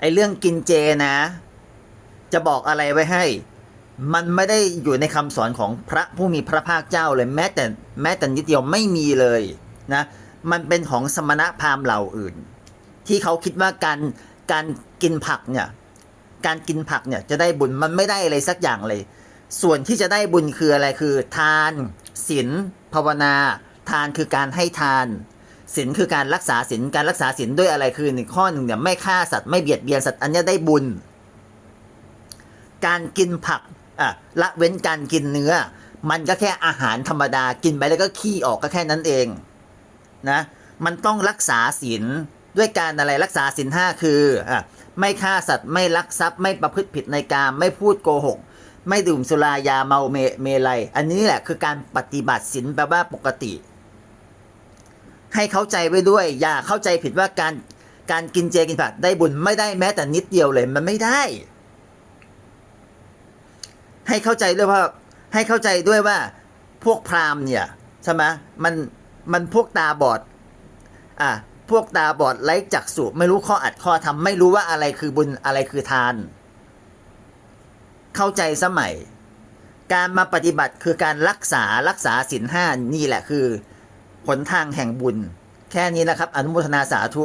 ไอ้เรื่องกินเจนะ จะบอกอะไรไว้ให้ มันไม่ได้อยู่ในคำสอนของพระผู้มีพระภาคเจ้าเลยแม้แต่แม้แต่นิดเดียวไม่มีเลยนะ มันเป็นของสมณะพราหมณ์เหล่าอื่น ที่เขาคิดว่าการการกินผักเนี่ย การกินผักเนี่ยจะได้บุญมันไม่ได้อะไรสักอย่างเลย ส่วนที่จะได้บุญคืออะไรคือ ทานศีลภาวนา ทานคือการให้ทาน ศีลคือการรักษาศีลการรักษาศีลด้วยอะไรคือหนึ่งข้อหนึ่งเนี่ยไม่ฆ่าสัตว์ไม่เบียดเบียนสัตว์อันนี้ได้บุญ การกินผักอะละเว้นการกินเนื้อ มันก็แค่อาหารธรรมดากินไปแล้วก็ขี้ออกก็แค่นั้นเองนะมันต้องรักษาศีลด้วยการอะไรรักษาศีลห้าคืออะไม่ฆ่าสัตว์ไม่ลักทรัพย์ไม่ประพฤติผิดในกามไม่พูดโกหก ไม่ดื่มสุรายาเมาเมเมลัย อันนี้แหละคือการปฏิบัติศีลแปลว่าปกติ ให้เข้าใจไว้ด้วย อย่าเข้าใจผิดว่าการการกินเจกินผักได้บุญไม่ได้แม้แต่นิดเดียวเลยมันไม่ได้ ให้เข้าใจด้วยว่าให้เข้าใจด้วยว่าพวกพราหมณ์เนี่ยใช่ไหมมันมันพวกตาบอดอะพวกตาบอดไร้จักษุไม่รู้ข้ออัดข้อทำไม่รู้ว่าอะไรคือบุญอะไรคือทาน เข้าใจสมัย การมาปฏิบัติคือการรักษารักษาศีลห้านี่แหละคือ หนทางแห่งบุญ แค่นี้นะครับ อนุโมทนาสาธุ